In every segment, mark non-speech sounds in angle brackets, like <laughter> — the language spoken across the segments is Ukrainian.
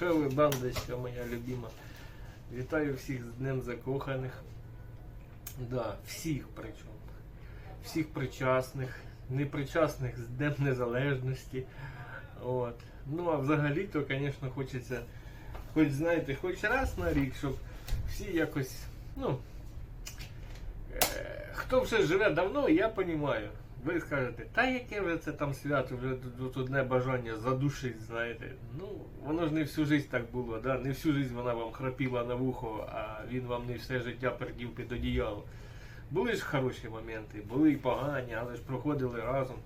Ви, бандочка моя любима. Вітаю всіх з Днем Закоханих. Да, всіх причому. Всіх причасних, непричасних з Днем Незалежності. От. Ну а взагалі-то, звісно, хочеться, хоч знаєте, хоч раз на рік, щоб всі якось, ну. Е, Хто вже живе давно, я розумію. Ви скажете, та яке вже це там свято, вже тут, одне бажання задушить, знаєте. Ну, воно ж не всю життя так було, да? не всю життя вона вам храпіла на вухо, а він вам не все життя пердів під одіяло. Були ж хороші моменти, були і погані, але ж проходили разом.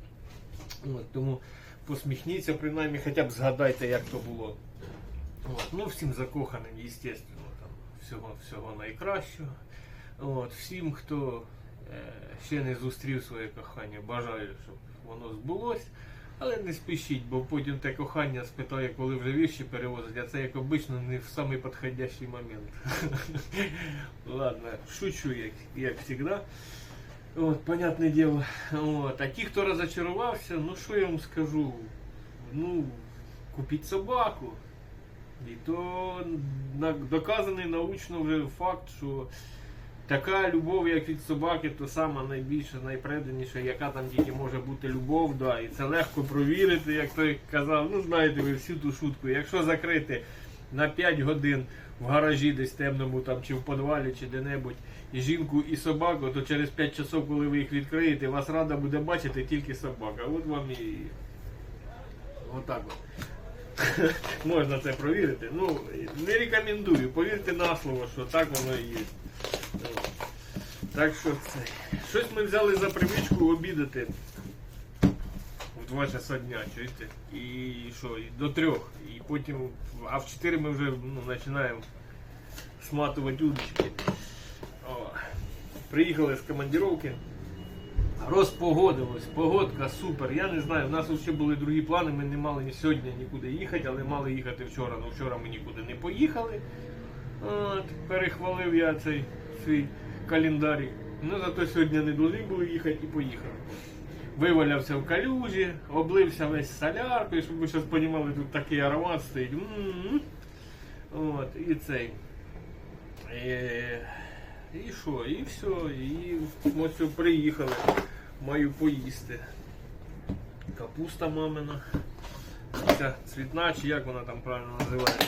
От, тому посміхніться, принаймні, хоча б згадайте, як то було. От, ну, всім закоханим, звісно, там, всього, всього найкращого. От, всім, хто ще не зустрів своє кохання, бажаю, щоб воно збулось. Але не спішіть, бо потім те кохання спитає, коли вже віші перевозять, а це як обично не в самий підходящий момент. <laughs> Ладно, шучу, як, як завжди. От, понятне діло. От. А ті, хто розочарувався, ну що я вам скажу? Ну, купіть собаку. І то доказаний научно вже факт, що така любов, як від собаки, то сама найбільша, найпреданіша, яка там тільки може бути любов, да, і це легко провірити, як той казав. Ну, знаєте ви всю ту шутку. Якщо закрити на 5 годин в гаражі десь темному там чи в подвалі, чи де-небудь, і жінку, і собаку, то через 5 часов, коли ви їх відкриєте, вас рада буде бачити тільки собака. От вам і отак от. <laughs> Можна це провірити. Ну, не рекомендую. Повірте на слово, що так воно і є. Так що це. Щось ми взяли за привичку обідати в 2 часа дня, чуєте? І що, і до трьох. І потім, а в 4 ми вже ну, починаємо сматувати удочки. О. Приїхали з командировки. Розпогодилось, погодка супер. Я не знаю, в нас ще були другі плани, ми не мали ні сьогодні нікуди їхати, але мали їхати вчора. Ну вчора ми нікуди не поїхали. От, перехвалив я цей свій календарик. Ну зато сьогодні не повинні були їхати і поїхали. Вивалявся в калюжі, облився весь соляркою, щоб ви зараз розуміли, тут такий аромат стоїть. М-м-м. От, і цей. Е, І що, і все, і ось приїхали. Маю поїсти. Капуста мамина. Ця цвітна, чи як вона там правильно називається.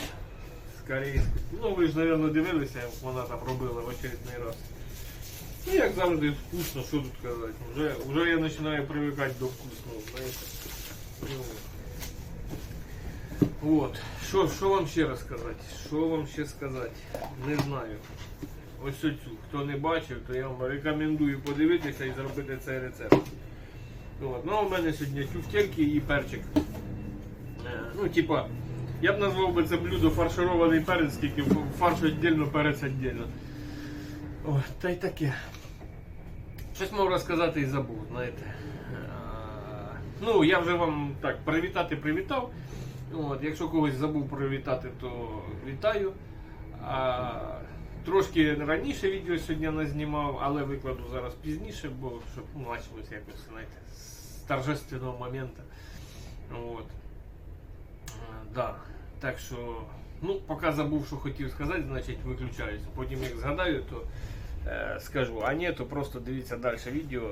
Скоріше. Ну ви ж, мабуть, дивилися, як вона там робила в очередний раз. Ну, як завжди, вкусно, що тут казати. Вже, вже я починаю привикати до вкусного, знаєте. Ну, От. Що, що вам ще розказати? Що вам ще сказати? Не знаю. Ось цю. Хто не бачив, то я вам рекомендую подивитися і зробити цей рецепт. От. Ну, в мене сьогодні тюфтельки і перчик. Е, Ну, типа, я б назвав би це блюдо фарширований перець, тільки фарш віддільно, перець віддільно. О, та й таке. Щось мав розказати і забув, знаєте. А, Ну, я вже вам так привітати привітав. От, якщо когось забув привітати, то вітаю. А, трошки раніше відео сьогодні не знімав, але викладу зараз пізніше, бо щоб ну, почалося якось, знаєте, з торжественного моменту. От. А, да. Так що, ну, поки забув, що хотів сказати, значить виключаюся. Потім як згадаю, то е, скажу. А ні, то просто дивіться далі відео,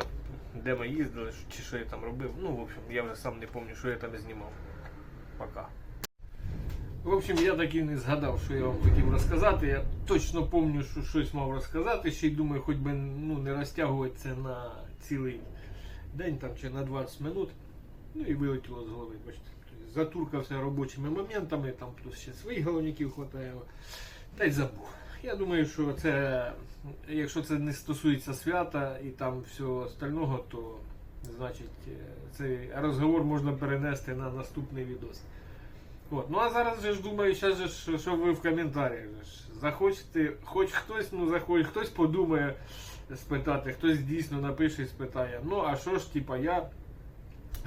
де ми їздили, чи що я там робив. Ну, в общем, я вже сам не пам'ятаю, що я там знімав. Пока. В общем, я так і не згадав, що я вам хотів розказати. Я точно пам'ятаю, що щось мав розказати. Ще й думаю, хоч би ну, не розтягувати це на цілий день там, чи на 20 минут. Ну і вилетіло з голови. Бачите. Затуркався робочими моментами, там плюс ще своїх головників хватає. Та й забув. Я думаю, що це, якщо це не стосується свята і там всього остального, то значить е, цей розговор можна перенести на наступний відос. От. Ну а зараз же ж думаю, зараз ж, що ви в коментарях ж захочете, хоч хтось, ну захоче, хтось подумає спитати, хтось дійсно напише і спитає. Ну а що ж, типа, я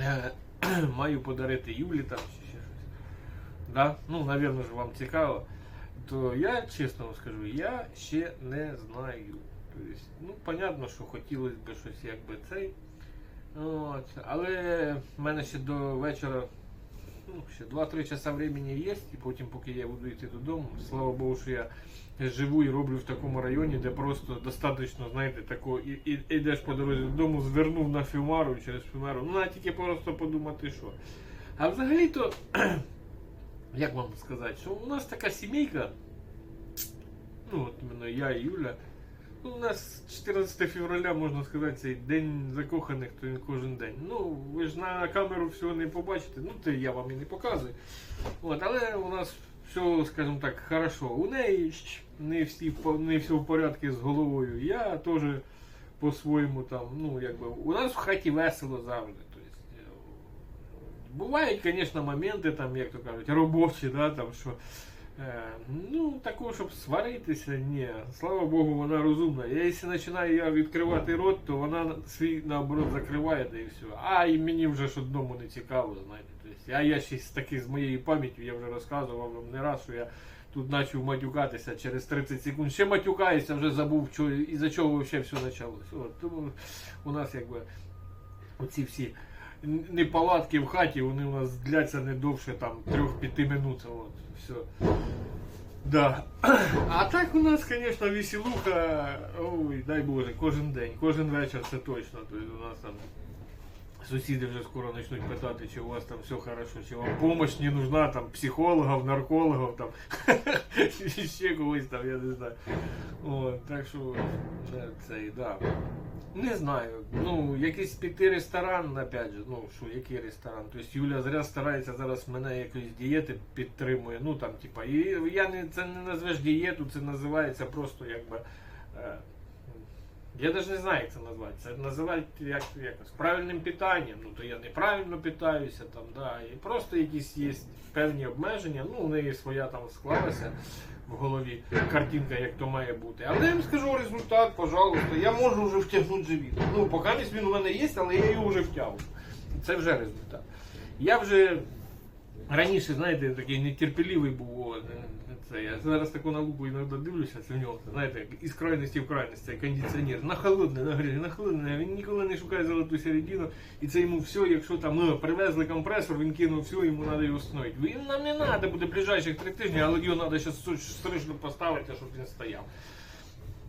е, <clears throat> маю подарити Юлі там чи ще щось. Да? Ну, напевно ж вам цікаво. То я чесно вам скажу, я ще не знаю. Тобто, ну, понятно, що хотілося б щось якби цей. От. Але в мене ще до вечора ну, ще 2-3 часа времени є, і потім, поки я буду йти додому, слава Богу, що я живу і роблю в такому районі, де просто достатньо, знаєте, тако, і, і, йдеш по дорозі додому, звернув на Фюмару через Фюмару. Ну, а тільки просто подумати, що. А взагалі-то, <clears throat> як вам сказати, що у нас така сімейка, ну от іменно я і Юля. Ну, у нас 14 февраля, можна сказати, цей день закоханих, то він кожен день. Ну, ви ж на камеру всього не побачите, ну то я вам і не показую. От, але у нас все, скажімо так, хорошо. У неї не всі не все в порядку з головою. Я теж по-своєму там, ну якби. У нас в хаті весело завжди. Тобто, бувають, звісно, моменти, там, як то кажуть, робочі, да, там, що. Е, ну, такого, щоб сваритися, ні. Слава Богу, вона розумна. Я, якщо починаю я відкривати рот, то вона свій наоборот закриває, да і все. А і мені вже ж одному не цікаво, знаєте. А я ще таки з моєю пам'яттю, я вже розказував вам не раз, що я тут почав матюкатися через 30 секунд. Ще матюкаюся, вже забув, що, із-за чого взагалі все почалось. От, тому у нас якби оці всі неполадки в хаті, вони у нас дляться не довше там 3-5 минут. От, все. Да. А так у нас, звісно, веселуха, ой, дай Боже, кожен день, кожен вечір це точно. Тобто у нас там сусіди вже скоро почнуть питати, чи у вас там все хорошо, чи вам допомога не нужна, там психологів, наркологів, там <laughs> ще когось там, я не знаю. От, так що е, це, да. Не знаю. Ну, якийсь піти ресторан, опять же, ну що, який ресторан? Тобто Юля зря старається зараз мене якоїсь дієти підтримує. Ну там, типа, і я не це не назвеш дієту, це називається просто якби. Я навіть не знаю, як це назвати. Це називають як, якось правильним питанням. Ну то я неправильно питаюся, там, да. І просто якісь є певні обмеження. Ну, у неї своя там склалася в голові картинка, як то має бути. Але я вам скажу результат, пожалуйста, я можу вже втягнути живіт. Ну, поки він у мене є, але я його вже втягнув. Це вже результат. Я вже раніше, знаєте, такий нетерпеливий був. Це, я зараз таку науку іноді дивлюся, це в нього, знаєте, як із крайності в крайність, це кондиціонер. На холодне, на гріль, на холодне. Він ніколи не шукає золоту середину. І це йому все, якщо там ну, привезли компресор, він кинув все, йому треба його встановити. Він нам не треба буде ближайших три тижні, але його треба зараз стрижно поставити, щоб він стояв.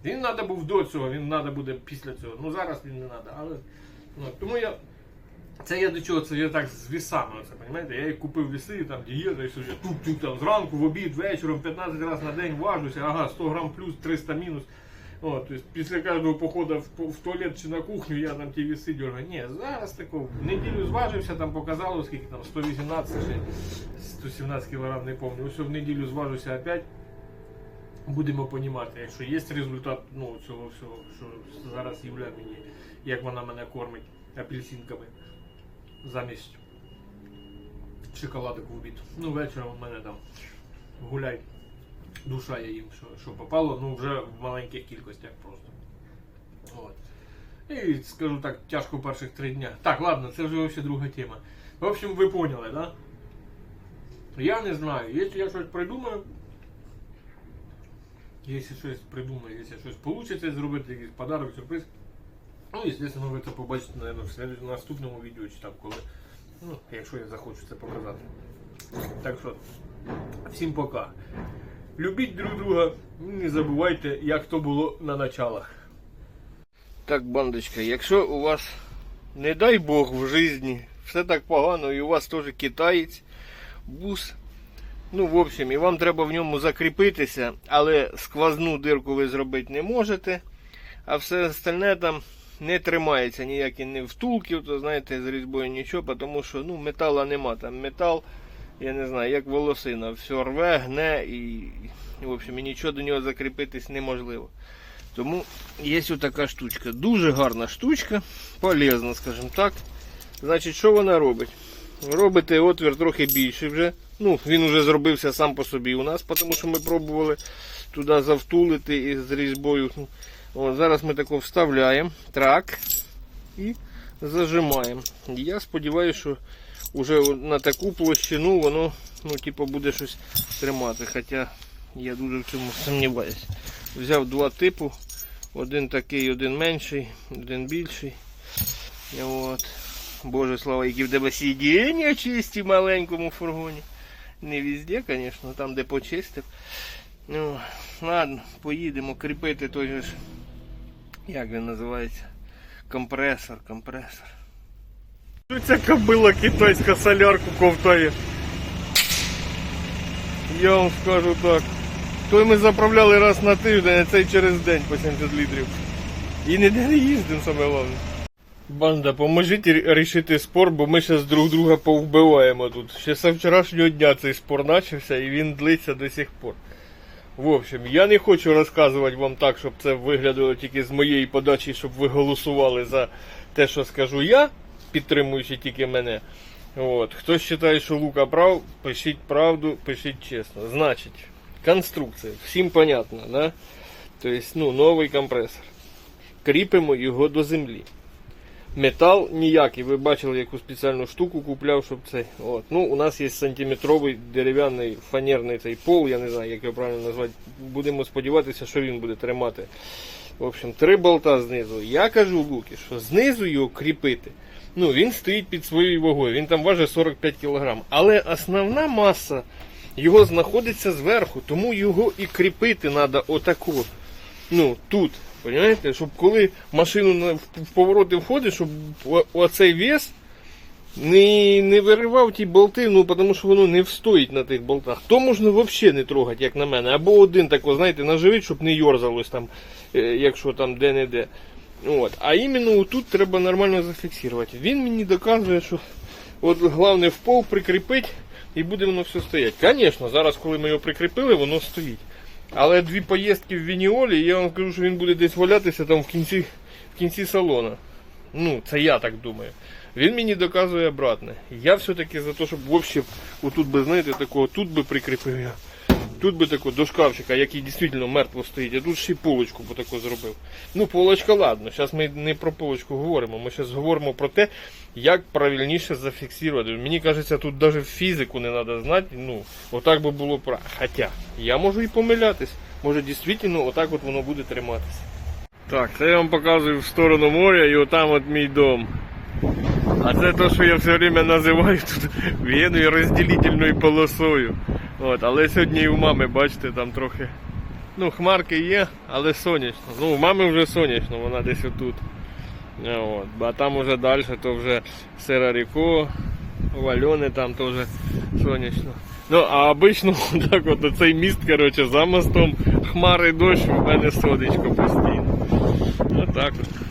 Він треба був до цього, він треба буде після цього. Ну зараз він не треба. Але ну, тому я. Це я до чого? Це я так з вісами, оце, розумієте? Я їх купив віси, там дієта, і все, тук-тук там зранку, в обід, вечором, 15 разів на день важуся, ага, 100 грам плюс, 300 мінус. О, тобто після кожного походу в, в туалет чи на кухню я там ті віси дергаю. Ні, зараз такого. В неділю зважився, там показало, скільки там 118 чи 117 кг, не пам'ятаю. Ось в неділю зважуся опять. Будемо понімати, якщо є результат ну, цього всього, що зараз Юля мені, як вона мене кормить апельсинками замість шоколадок в обід. Ну, вечором у мене там гуляй. Душа я їм, що, що попало, ну вже в маленьких кількостях просто. От. І скажу так, тяжко перших три дня. Так, ладно, це вже взагалі друга тема. В общем, ви поняли, да? Я не знаю, якщо я щось придумаю, якщо щось придумаю, якщо щось вийде зробити, якийсь подарок, сюрприз. Ну, естественно, ви це побачите, наверное, в наступному відео чи там коли. Ну, якщо я захочу це показати. Так що, всім пока. Любіть друг друга, не забувайте, як то було на началах. Так, бандочка, якщо у вас, не дай Бог, в житті все так погано, і у вас теж китаєць, бус. Ну, в общем, і вам треба в ньому закріпитися, але сквозну дирку ви зробити не можете. А все остальне там не тримається ніякі не втулків, то знаєте, з різьбою нічого, тому що ну, метала нема. Там метал, я не знаю, як волосина, все рве, гне і, в общем, і нічого до нього закріпитись неможливо. Тому є така штучка. Дуже гарна штучка, полезна, скажімо так. Значить, що вона робить? Робите отвір трохи більший вже. Ну, він вже зробився сам по собі у нас, тому що ми пробували туди завтулити із різьбою. От, зараз ми тако вставляємо трак і зажимаємо. Я сподіваюся, що вже на таку площину воно ну, типу, буде щось тримати. Хоча я дуже в цьому сумніваюся. Взяв два типу. Один такий, один менший, один більший. От. Боже слава, які в тебе сидіння чисті в маленькому фургоні. Не везде, звісно, там де почистив. Ну, ладно, поїдемо кріпити той же. Як він називається? Компресор, компресор. Ця кобила китайська солярку ковтає? Я вам скажу так. Той ми заправляли раз на тиждень, а цей через день по 70 літрів. І ніде не їздимо, саме головне. Банда, поможіть рішити спор, бо ми зараз друг друга повбиваємо тут. Ще з вчорашнього дня цей спор почався і він длиться до сих пор. В общем, я не хочу розказувати вам так, щоб це виглядало тільки з моєї подачі, щоб ви голосували за те, що скажу я, підтримуючи тільки мене. От. Хто вважає, що Лука прав, пишіть правду, пишіть чесно. Значить, конструкція. Всім понятно, да? Тобто, ну, новий компресор. Кріпимо його до землі. Метал ніякий. Ви бачили, яку спеціальну штуку купляв, щоб цей. От. Ну, у нас є сантиметровий дерев'яний фанерний цей пол, я не знаю, як його правильно назвати. Будемо сподіватися, що він буде тримати. В общем, три болта знизу. Я кажу Луки, що знизу його кріпити. Ну, він стоїть під своєю вагою, він там важить 45 кг. Але основна маса його знаходиться зверху, тому його і кріпити треба отако. Ну, тут. Понимаєте? Щоб коли машину в повороти входить, щоб оцей вес не, не виривав ті болти, ну тому що воно не встоїть на тих болтах. То можна взагалі не трогати, як на мене. Або один тако, знаєте, наживить, щоб не йорзалось там, е, якщо там де-не-де. От. А іменно тут треба нормально зафіксувати. Він мені доказує, що от головне в пол прикріпити і буде воно все стояти. Звісно, зараз, коли ми його прикріпили, воно стоїть. Але дві поїздки в Вініолі, я вам скажу, що він буде десь валятися там в кінці, в кінці салона. Ну, це я так думаю. Він мені доказує обратне. Я все-таки за те, щоб взагалі, отут би, знаєте, такого, тут би прикріпив я. Тут би такого до шкафчика, який дійсно мертво стоїть, а тут ще й полочку бо таку зробив. Ну, полочка, ладно, зараз ми не про полочку говоримо, ми зараз говоримо про те, як правильніше зафіксувати. Мені кажеться, тут навіть фізику не треба знати. Ну, отак би було про. Хоча, я можу і помилятись. Може, дійсно, отак от воно буде триматися. Так, це я вам показую в сторону моря і отам от мій дом. А це те, що я все время називаю тут <laughs> Веною розділительною полосою. От, але сьогодні і у мами, бачите, там трохи. Ну, хмарки є, але сонячно. Ну, у мами вже сонячно, вона десь отут. А, От. А там уже далі, то вже Сераріко, у Альони там теж сонячно. Ну, а обично <laughs> так от оцей міст, коротше, за мостом хмари дощ, у мене сонечко постійно. Отак от.